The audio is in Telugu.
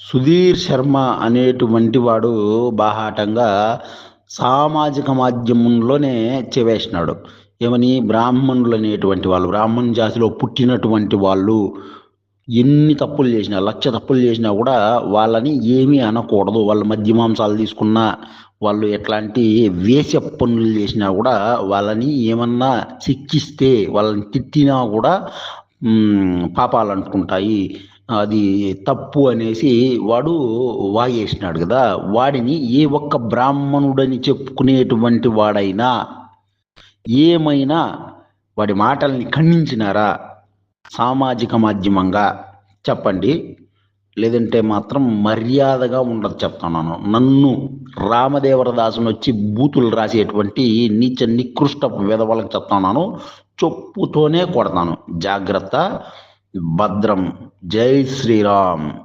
సుధీర్ శర్మ అనేటువంటి వాడు బాహాటంగా సామాజిక మాధ్యమంలోనే చెవేసినాడు. ఏమని? బ్రాహ్మణులు అనేటువంటి వాళ్ళు బ్రాహ్మణ జాతిలో పుట్టినటువంటి వాళ్ళు ఎన్ని తప్పులు చేసినా లక్ష తప్పులు చేసినా కూడా వాళ్ళని ఏమీ అనకూడదు. వాళ్ళ మధ్య మాంసాలు తీసుకున్నా వాళ్ళు ఎట్లాంటి వేష పనులు చేసినా కూడా వాళ్ళని ఏమన్నా శిక్షిస్తే వాళ్ళని తిట్టినా కూడా పాపాలు అంటుకుంటాయి అది తప్పు అనేసి వాడు వాగేసినాడు కదా. వాడిని ఏ ఒక్క బ్రాహ్మణుడని చెప్పుకునేటువంటి వాడైనా ఏమైనా వాడి మాటల్ని ఖండించినారా? సామాజిక మాధ్యమంగా చెప్పండి. లేదంటే మాత్రం మర్యాదగా ఉండదు చెప్తున్నాను నన్ను రామదేవరదాసుని వచ్చి బూతులు రాసేటువంటి నీచ నికృష్ట విధవలకు చెప్తున్నాను చొప్పుతోనే కొడతాను. జాగ్రత్త. భద్రం. జై శ్రీరామ్.